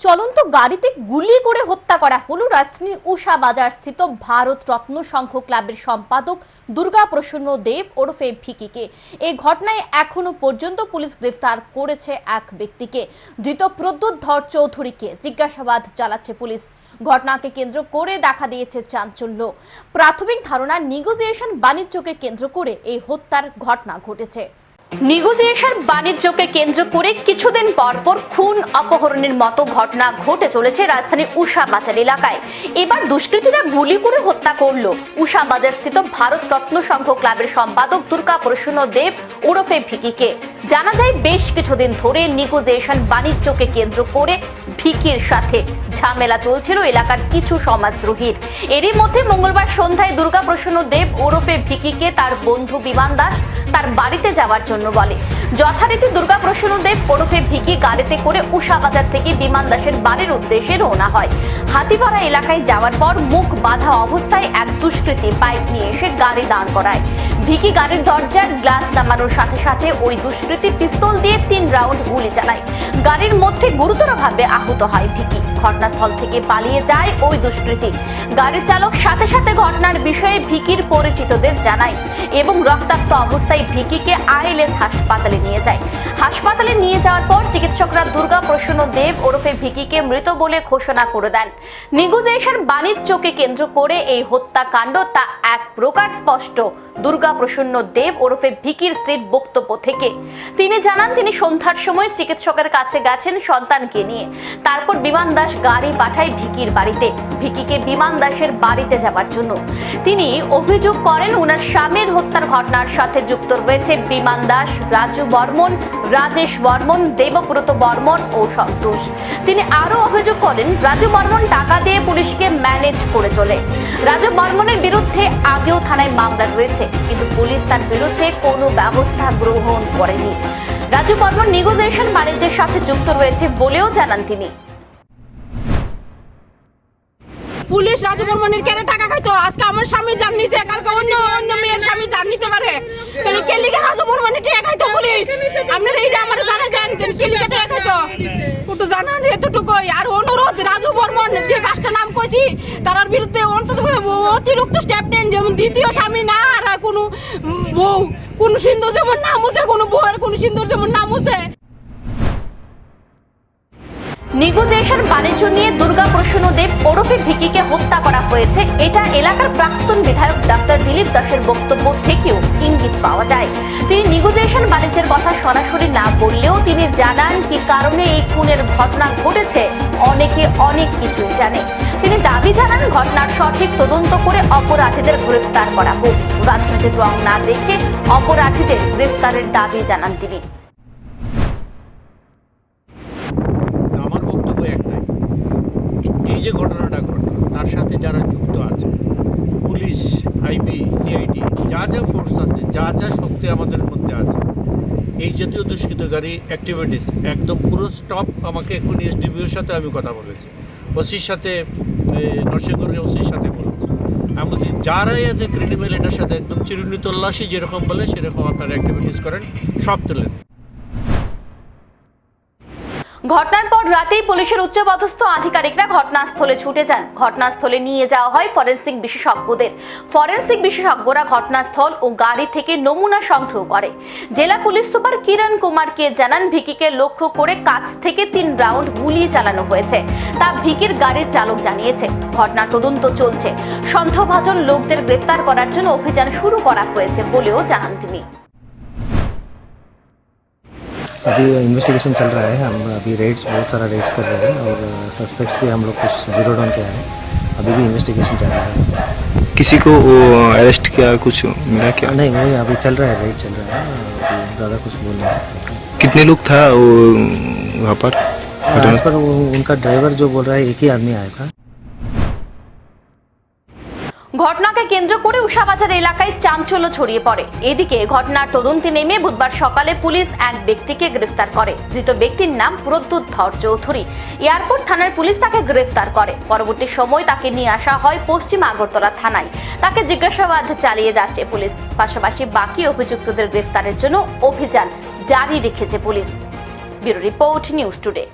চলন্ত গাড়িতে গুলি করে হত্যা করা হলো রাজধানীর উষা বাজার স্থিত ভারত রত্ন সংঘ ক্লাবের সম্পাদক দুর্গা প্রসন্ন দেব ওরফে ভিকিকে। এই ঘটনায় এখনও পর্যন্ত পুলিশ গ্রেফতার করেছে এক ব্যক্তিকে। ধৃত প্রদ্যুৎ ধর চৌধুরীকে জিজ্ঞাসাবাদ চালাচ্ছে পুলিশ। ঘটনাকে কেন্দ্র করে দেখা দিয়েছে চাঞ্চল্য। প্রাথমিক ধারণা নিগোজিয়েশন বাণিজ্যকে কেন্দ্র করে এই হত্যার ঘটনা ঘটেছে। নিগোজিয়েশন বাণিজ্যকে কেন্দ্র করে কিছুদিন পরপর খুন অপহরণের মতো ঘটনা ঘটে চলেছে রাজধানীর উষা বাজার এলাকায়। এবার দুষ্কৃতীরা গুলি করে হত্যা করল। উষা বাজার স্থিত ভারত রত্ন সংঘ ক্লাবের সম্পাদক দুর্গা প্রসন্ন দেব ওরফে ভিকিকে। জানা যায়, বেশ কিছুদিন ধরে নিগোজিয়েশন বাণিজ্যকে কেন্দ্র করে ভিকির সাথে ঝামেলা চলছিল এলাকার কিছু সমাজদ্রোহীর এরই মধ্যে মঙ্গলবার সন্ধ্যায় দুর্গা প্রসন্ন দেব ওরফে ভিকিকে তার বন্ধু বিমান দাস তার বাড়িতে যাওয়ার জন্য বলে। যথারীতি দুর্গা প্রসন্ন দেব ওরফে ভিকি গাড়িতে করে উষা বাজার থেকে বিমান দাসের বাড়ির উদ্দেশ্যে রওনা হয়। হাতিপাড়া এলাকায় যাওয়ার পর মুখ বাঁধা অবস্থায় এক দুষ্কৃতী বাইক নিয়ে এসে গাড়ি দাঁড় করায়। ভিকি গাড়ির দরজার গ্লাস নামানোর সাথে সাথে ওই দুষ্কৃতী পিস্তল দিয়ে তিন রাউন্ড গুলি চালায়। গাড়ির মধ্যে গুরুতরভাবে আহত হয় ভিকি। ঘটনাস্থল থেকে পালিয়ে যায় ওই দুষ্কৃতী। গাড়ির চালক সাথে সাথে ঘটনার বিষয়ে ভিকির পরিচিতদের জানায় এবং রক্তাক্ত অবস্থায় ভিকিকে আইএলএস হাসপাতালে নিয়ে যায়। হাসপাতালে নিয়ে যাওয়ার পর চিকিৎসকরা দুর্গা প্রসন্ন দেব ওরফে ভিকিকে মৃত বলে ঘোষণা করে দেন। নিগোজিয়েশন বাণিজ্যকে কেন্দ্র করে এই হত্যাকাণ্ড তা এক প্রকার স্পষ্ট। দুর্গা প্রসন্ন দেব ওরফে ভিকির স্ত্রীর বক্তব্য থেকে। তিনি জানান, তিনি সন্ধ্যার সময় চিকিৎসকের কাছে গেছেন সন্তানকে নিয়ে। তারপর বিমান দাস গাড়ি পাঠায় ভিকির বাড়িতে। ভিকিকে বিমান দাসের বাড়িতে যাবার জন্য। তিনি অভিযোগ করেন ওনার স্বামীর হত্যার ঘটনার সাথে যুক্ত রয়েছে বিমান দাস, রাজু বর্মন, রাজেশ বর্মন, দেবব্রত বর্মন ও সন্তোষ। তিনি আরও অভিযোগ করেন, রাজু বর্মন টাকা দিয়ে পুলিশকে ম্যানেজ করে চলে। রাজু বর্মনের বিরুদ্ধে আগেও থানায় মামলা রয়েছে, কিন্তু পুলিশ তার বিরুদ্ধে কোনো ব্যবস্থা গ্রহণ করেনি। রাজু বর্মন নিগোজিয়েশন বাণিজ্যের সাথে যুক্ত রয়েছে বলেও জানান তিনি। পুলিশ রাজু বর্মনের কেন টাকা খাইতো? আজকে আমার স্বামীর জান নিছে, কালকে অন্য অন্য মেয়ের স্বামী জান নিতে পারে। তাহলে কেলিকে রাজু বর্মনের টাকা খাইতো পুলিশ? আপনারা এই যে আমার জানা দেন যে কেলিকে টাকা খাইতো? একটু জানান এতটুকুই। আর অনুরোধ রাজু বর্মন যে পাঁচটা নাম কইছি তার বিরুদ্ধে অন্তত অতিরিক্ত স্টেপ নেন, যেমন দ্বিতীয় স্বামী না, আর কোনো বউ, কোন সিন্দুর যেমন নাম উঠে কোনো বউয়ের কোন সিন্দুর যেমন নাম উঠে নিগোজিয়েশন বাণিজ্য নিয়ে দুর্গা প্রসন্ন দেব ওরফে ভিকিকে হত্যা করা হয়েছে। এটা এলাকার প্রাক্তন বিধায়ক ডাক্তার দিলীপ দাসের বক্তব্য থেকেও ইঙ্গিত পাওয়া যায়। তিনি নিগোজিয়েশন বাণিজ্যের কথা সরাসরি না বললেও তিনি জানান কি কারণে এই খুনের ঘটনা ঘটেছে। অনেকে অনেক কিছুই জানে। তিনি দাবি জানান, ঘটনার সঠিক তদন্ত করে অপরাধীদের গ্রেফতার করা হোক। রাজনৈতিক রং না দেখে অপরাধীদের গ্রেফতারের দাবি জানান তিনি আমার বক্তব্য একটাই এই যে ঘটনাটা ঘটল, তার সাথে যারা যুক্ত আছে, পুলিশ, আইবি, সিআইডি, যা যা ফোর্স আছে, যা যা শক্তি আমাদের মধ্যে আছে, এই জাতীয় দুষ্কৃতকারী অ্যাক্টিভিটিস একদম পুরো স্টপ আমাকে এক্ষুনি এসডিবিওর সাথে আমি কথা বলেছি। ওসির সাথে নরসিংগড়ের ওসির সাথে বলেছি। আমি বলছি যারাই আছে ক্রেডিবল এটার সাথে একদম চিরুনি তল্লাশি যেরকম বলে, সেরকম আপনারা অ্যাক্টিভিটিস করেন, সব তুলেন ঘটনার পর রাতেই পুলিশের উচ্চপদস্থ আধিকারিকরা ঘটনাস্থলে ছুটে যান। ঘটনাস্থলে নিয়ে যাওয়া হয় ফরেন্সিক বিশেষজ্ঞদের। ফরেন্সিক বিশেষজ্ঞরা ঘটনাস্থল ও গাড়ি থেকে নমুনা সংগ্রহ করে। জেলা পুলিশ সুপার কিরণ কুমারকে জানান, ভিকিকে লক্ষ্য করে কাছ থেকে তিন রাউন্ড গুলি চালানো হয়েছে। তা ভিকির গাড়ির চালক জানিয়েছে। ঘটনা তদন্ত চলছে। সন্দেহভাজন লোকদের গ্রেফতার করার জন্য অভিযান শুরু করা হয়েছে বলেও জানান তিনি। अभी इन्वेस्टिगेशन चल रहा है। हम अभी रेड्स बहुत सारा रेड्स कर रहे हैं और सस्पेक्ट्स भी हम लोग कुछ ज़ीरो डाउन किया है। अभी भी इन्वेस्टिगेशन चल रहा है। किसी को अरेस्ट किया कुछ मिला क्या? नहीं वही अभी चल रहा है रेड चल रहा है। ज़्यादा कुछ बोल नहीं सकते। कितने लोग था वो वहाँ पर? पर उनका ड्राइवर जो बोल रहा है एक ही आदमी आया था। ঘটনাকে কেন্দ্র করে উষাবাজার এলাকায় চাঞ্চল্য ছড়িয়ে পড়ে। এদিকে ঘটনার তদন্তে নেমে বুধবার সকালে পুলিশ এক ব্যক্তিকে গ্রেফতার করে। ধৃত ব্যক্তির নাম প্রদ্যুৎ ধর চৌধুরী। এয়ারপোর্ট থানার পুলিশ তাকে গ্রেফতার করে। পরবর্তী সময় তাকে নিয়ে আসা হয় পশ্চিম আগরতলা থানায়। তাকে জিজ্ঞাসাবাদ চালিয়ে যাচ্ছে পুলিশ। পাশাপাশি বাকি অভিযুক্তদের গ্রেফতারের জন্য অভিযান জারি রেখেছে police. Bureau report news today.